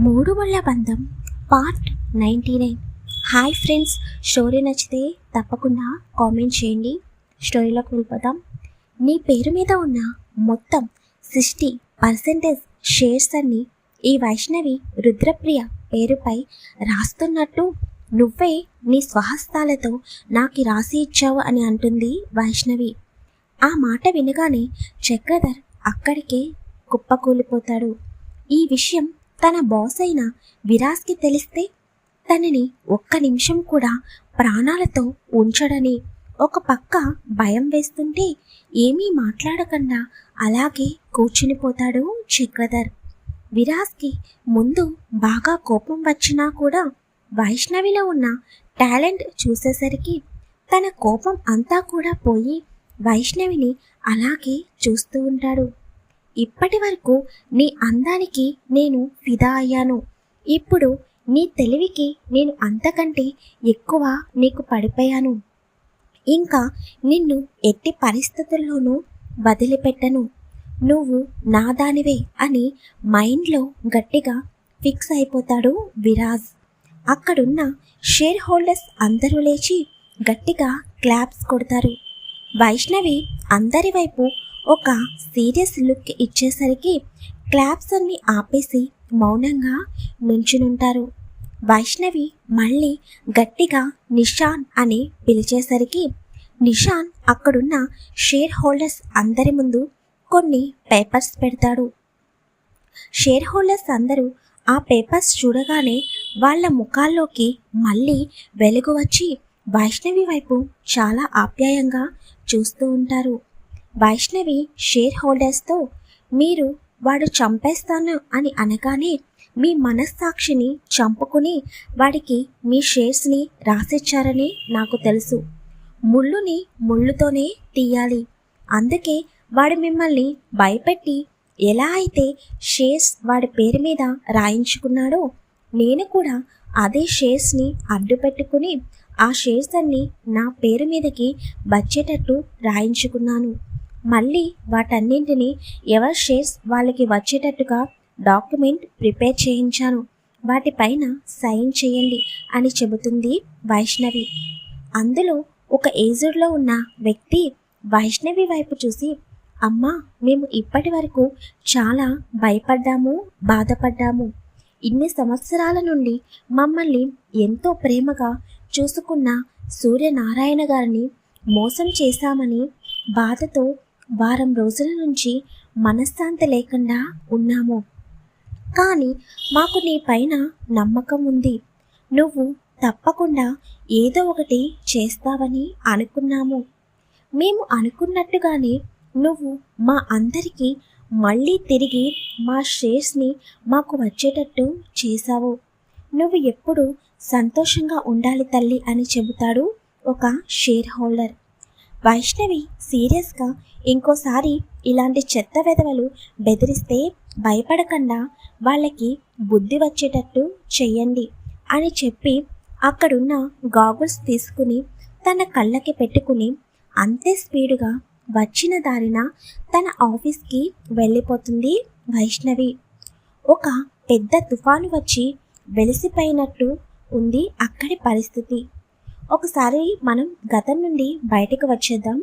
Moodu Mulla Bandham part ninety nine. Hi friends story నచ్చితే తప్పకుండా comment చేయండి. స్టోరీలోకి వెళ్ళిపోతాం నీ పేరు మీద ఉన్న మొత్తం సిక్స్టీ పర్సెంటేజ్ షేర్స్ అన్ని ఈ వైష్ణవి రుద్రప్రియ పేరుపై రాస్తున్నట్టు నువ్వే నీ స్వహస్తాలతో నాకు రాసి ఇచ్చావు అని అంటుంది వైష్ణవి. ఆ మాట వినగానే చక్రధర్ అక్కడికే కుప్పకూలిపోతాడు. ఈ విషయం తన బాస్ అయిన విరాస్కి తెలిస్తే తనని ఒక్క నిమిషం కూడా ప్రాణాలతో ఉంచడని ఒక పక్క భయం వేస్తుంటే ఏమీ మాట్లాడకుండా అలాగే కూర్చునిపోతాడు చక్రధర్. విరాస్కి ముందు బాగా కోపం వచ్చినా కూడా వైష్ణవిలో ఉన్న టాలెంట్ చూసేసరికి తన కోపం అంతా కూడా పోయి వైష్ణవిని అలాగే చూస్తూ ఉంటాడు. ఇప్పటి వరకు నీ అందానికి నేను ఫిదా అయ్యాను. ఇప్పుడు నీ తెలివికి నేను అంతకంటే ఎక్కువ నీకు పడిపోయాను. ఇంకా నిన్ను ఎట్టి పరిస్థితుల్లోనూ వదిలిపెట్టను. నువ్వు నా దానివే అని మైండ్లో గట్టిగా ఫిక్స్ అయిపోతాడు విరాజ్. అక్కడున్న షేర్ హోల్డర్స్ అందరూ లేచి గట్టిగా క్లాప్స్ కొడతారు. వైష్ణవి అందరి వైపు ఒక సీరియస్ లుక్ ఇచ్చేసరికి క్లాప్స్ అన్ని ఆపేసి మౌనంగా నుంచునుంటారు వైష్ణవి మళ్ళీ గట్టిగా నిషాన్ అని పిలిచేసరికి నిషాన్ అక్కడున్న షేర్ హోల్డర్స్ అందరి ముందు కొన్ని పేపర్స్ పెడతాడు. షేర్ హోల్డర్స్ అందరూ ఆ పేపర్స్ చూడగానే వాళ్ళ ముఖాల్లోకి మళ్ళీ వెలుగు వచ్చి వైష్ణవి వైపు చాలా ఆప్యాయంగా చూస్తూ ఉంటారు. వైష్ణవి షేర్ హోల్డర్స్తో మీరు వాడు చంపేస్తాను అని అనగానే మీ మనస్సాక్షిని చంపుకుని వాడికి మీ షేర్స్ని రాసిచ్చారని నాకు తెలుసు. ముళ్ళుని ముళ్ళుతోనే తీయాలి. అందుకే వాడు మిమ్మల్ని భయపెట్టి ఎలా అయితే షేర్స్ వాడి పేరు మీద రాయించుకున్నాడో నేను కూడా అదే షేర్స్ని అడ్డు పెట్టుకుని ఆ షేర్స్ అన్ని నా పేరు మీదకి వచ్చేటట్టు రాయించుకున్నాను. మళ్ళీ వాటన్నింటినీ ఎవరి షేర్స్ వాళ్ళకి వచ్చేటట్టుగా డాక్యుమెంట్ ప్రిపేర్ చేయించాను. వాటిపైన సైన్ చేయండి అని చెబుతుంది వైష్ణవి. అందులో ఒక ఏజుడ్లో ఉన్న వ్యక్తి వైష్ణవి వైపు చూసి అమ్మా మేము ఇప్పటి వరకు చాలా భయపడ్డాము బాధపడ్డాము. ఇన్ని సంవత్సరాల నుండి మమ్మల్ని ఎంతో ప్రేమగా చూసుకున్న సూర్యనారాయణ గారిని మోసం చేశామని బాధతో వారం రోజుల నుంచి మనశ్శాంతి లేకుండా ఉన్నాము. కానీ మాకు నీ పైన నమ్మకం ఉంది. నువ్వు తప్పకుండా ఏదో ఒకటి చేస్తావని అనుకున్నాము. మేము అనుకున్నట్టుగానే నువ్వు మా అందరికీ మళ్ళీ తిరిగి మా షేర్స్ని మాకు వచ్చేటట్టు చేశావు. నువ్వు ఎప్పుడు సంతోషంగా ఉండాలి తల్లి అని చెబుతాడు ఒక షేర్ హోల్డర్ వైష్ణవి సీరియస్గా ఇంకోసారి ఇలాంటి చెత్త వెధవలు బెదిరిస్తే భయపడకుండా వాళ్ళకి బుద్ధి వచ్చేటట్టు చెయ్యండి అని చెప్పి అక్కడున్న గాగుల్స్ తీసుకుని తన కళ్ళకి పెట్టుకుని అంతే స్పీడుగా వచ్చిన దారిన తన ఆఫీస్కి వెళ్ళిపోతుంది వైష్ణవి. ఒక పెద్ద తుఫాను వచ్చి వెలిసిపోయినట్టు ఉంది అక్కడి పరిస్థితి. ఒకసారి మనం గతం నుండి బయటకు వచ్చేద్దాం.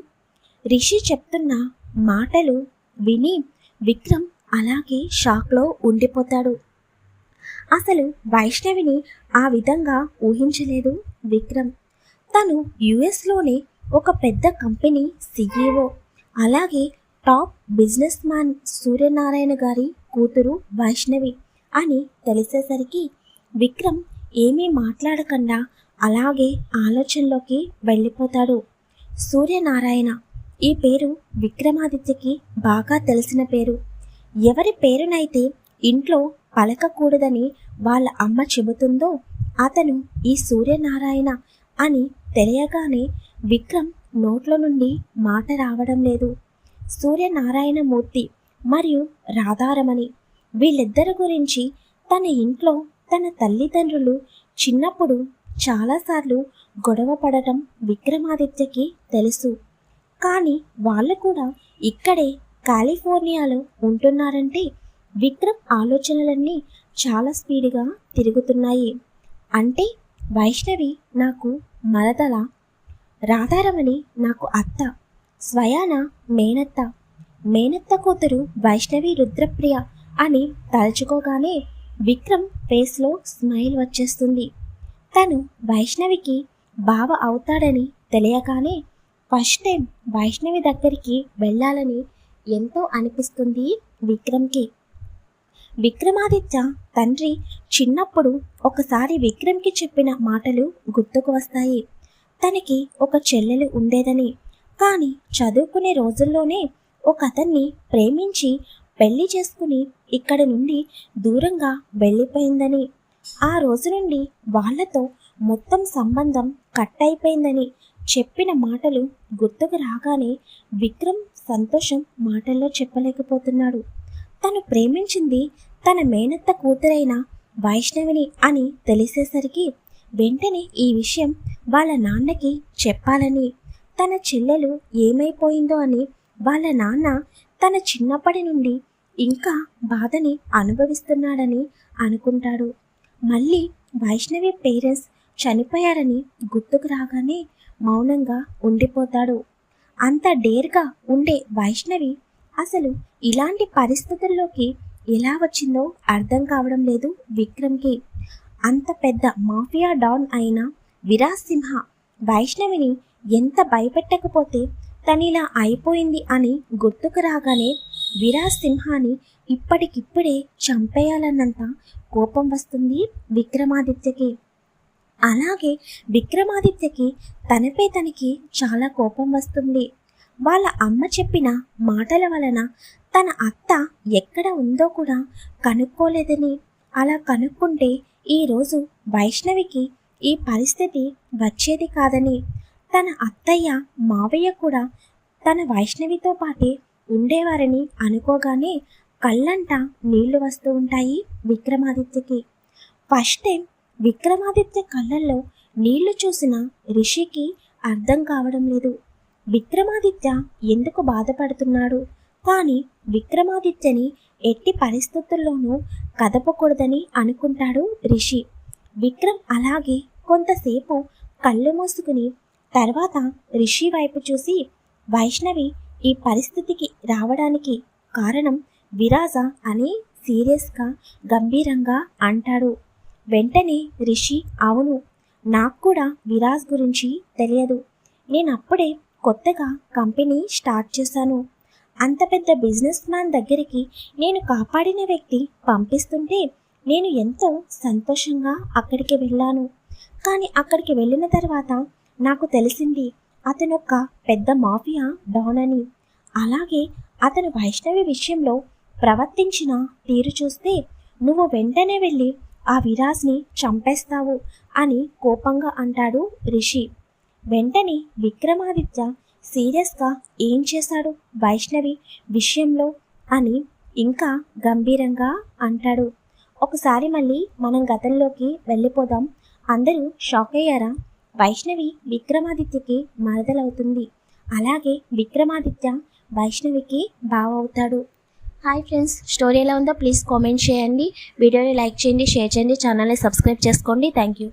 రిషి చెప్తున్న మాటలు విని విక్రమ్ అలాగే షాక్లో ఉండిపోతాడు. అసలు వైష్ణవిని ఆ విధంగా ఊహించలేదు విక్రమ్. తను యుఎస్లోనే ఒక పెద్ద కంపెనీ సీఈఓ అలాగే టాప్ బిజినెస్ మ్యాన్ సూర్యనారాయణ గారి కూతురు వైష్ణవి అని తెలిసేసరికి విక్రమ్ ఏమీ మాట్లాడకుండా అలాగే ఆలోచనలోకి వెళ్ళిపోతాడు. సూర్యనారాయణ ఈ పేరు విక్రమాదిత్యకి బాగా తెలిసిన పేరు. ఎవరి పేరునైతే ఇంట్లో పలకకూడదని వాళ్ళ అమ్మ చెబుతుందో అతను ఈ సూర్యనారాయణ అని తెలియగానే విక్రమ్ నోట్ల నుండి మాట రావడం లేదు. సూర్యనారాయణ మూర్తి మరియు రాధారమణి వీళ్ళిద్దరి గురించి తన ఇంట్లో తన తల్లిదండ్రులు చిన్నప్పుడు చాలాసార్లు గొడవ పడటం విక్రమాదిత్యకి తెలుసు. కానీ వాళ్ళు కూడా ఇక్కడే కాలిఫోర్నియాలో ఉంటున్నారంటే విక్రమ్ ఆలోచనలన్నీ చాలా స్పీడ్గా తిరుగుతున్నాయి. అంటే వైష్ణవి నాకు మరదల రాధారమణి నాకు అత్త స్వయాన మేనత్త. మేనత్త కూతురు వైష్ణవి రుద్రప్రియ అని తలుచుకోగానే విక్రమ్ ఫేస్లో స్మైల్ వచ్చేస్తుంది. తను వైష్ణవికి బావ అవుతాడని తెలియగానే ఫస్ట్ టైం వైష్ణవి దగ్గరికి వెళ్ళాలని ఎంతో అనిపిస్తుంది విక్రమ్కి. విక్రమాదిత్య తండ్రి చిన్నప్పుడు ఒకసారి విక్రమ్కి చెప్పిన మాటలు గుర్తుకు వస్తాయి. తనకి ఒక చెల్లెలు ఉండేదని కానీ చదువుకునే రోజుల్లోనే ఒక అతన్ని ప్రేమించి పెళ్ళి చేసుకుని ఇక్కడి నుండి దూరంగా వెళ్ళిపోయిందని. ఆ రోజు నుండి వాళ్ళతో మొత్తం సంబంధం కట్ అయిపోయిందని చెప్పిన మాటలు గుర్తుకు రాగానే విక్రమ్ సంతోషం మాటల్లో చెప్పలేకపోతున్నాడు. తను ప్రేమించింది తన మేనత్త కూతురైన వైష్ణవిని అని తెలిసేసరికి వెంటనే ఈ విషయం వాళ్ళ నాన్నకి చెప్పాలని తన చెల్లెలు ఏమైపోయిందో అని వాళ్ళ నాన్న తన చిన్నప్పటి నుండి ఇంకా బాధని అనుభవిస్తున్నాడని అనుకుంటాడు. మళ్ళీ వైష్ణవి పేరెంట్స్ చనిపోయారని గుర్తుకు రాగానే మౌనంగా ఉండిపోతాడు. అంత డేర్గా ఉండే వైష్ణవి అసలు ఇలాంటి పరిస్థితుల్లోకి ఎలా వచ్చిందో అర్థం కావడం లేదు విక్రమ్కి. అంత పెద్ద మాఫియా డాన్ అయిన విరాజ్ సింహ వైష్ణవిని ఎంత భయపెట్టకపోతే తనిలా అయిపోయింది అని గుర్తుకు రాగానే విరాజ్ సింహాని ఇప్పటికిప్పుడే చంపేయాలన్నంత కోపం వస్తుంది విక్రమాదిత్యకి. అలాగే విక్రమాదిత్యకి తనపై తనకి చాలా కోపం వస్తుంది. వాళ్ళ అమ్మ చెప్పిన మాటల వలన తన అత్త ఎక్కడ ఉందో కూడా కనుక్కోలేదని. అలా కనుక్కుంటే ఈరోజు వైష్ణవికి ఈ పరిస్థితి వచ్చేది కాదని. తన అత్తయ్య మావయ్య కూడా తన వైష్ణవితో పాటే ఉండేవారని అనుకోగానే కళ్ళంట నీళ్ళు వస్తూ ఉంటాయి విక్రమాదిత్యకి. ఫస్ట్ టైం విక్రమాదిత్య కళ్ళల్లో నీళ్ళు చూసిన రిషికి అర్థం కావడం లేదు. విక్రమాదిత్య ఎందుకు బాధపడుతున్నాడు? కానీ విక్రమాదిత్యని ఎట్టి పరిస్థితుల్లోనూ కదపకూడదని అనుకుంటాడు రిషి. విక్రమ్ అలాగే కొంతసేపు కళ్ళు మూసుకుని తర్వాత రిషి వైపు చూసి వైష్ణవి ఈ పరిస్థితికి రావడానికి కారణం విరాజ అని సీరియస్గా గంభీరంగా అంటాడు. వెంటనే రిషి అవును నాకు కూడా విరాజ్ గురించి తెలియదు. నేను అప్పుడే కొత్తగా కంపెనీ స్టార్ట్ చేశాను. అంత పెద్ద బిజినెస్ మ్యాన్ దగ్గరికి నేను కాపాడిన వ్యక్తి పంపిస్తుంటే నేను ఎంతో సంతోషంగా అక్కడికి వెళ్ళాను. కానీ అక్కడికి వెళ్ళిన తర్వాత నాకు తెలిసింది అతను ఒక పెద్ద మాఫియా డాన్ అని అలాగే అతను వైష్ణవి విషయంలో ప్రవర్తించిన తీరు చూస్తే నువ్వు వెంటనే వెళ్ళి ఆ విరాజ్ని చంపేస్తావు అని కోపంగా అంటాడు రిషి. వెంటనే విక్రమాదిత్య సీరియస్గా ఏం చేశాడు వైష్ణవి విషయంలో అని ఇంకా గంభీరంగా అంటాడు. ఒకసారి మళ్ళీ మనం గతంలోకి వెళ్ళిపోదాం. అందరూ షాక్ అయ్యారా? వైష్ణవి విక్రమాదిత్యకి మరదలవుతుంది. అలాగే విక్రమాదిత్య వైష్ణవికి బావవుతాడు. హాయ్ ఫ్రెండ్స్ స్టోరీ ఎలా ఉందో ప్లీజ్ కామెంట్ చేయండి. వీడియోని లైక్ చేయండి షేర్ చేయండి ఛానల్ని సబ్స్క్రైబ్ చేసుకోండి. Thank you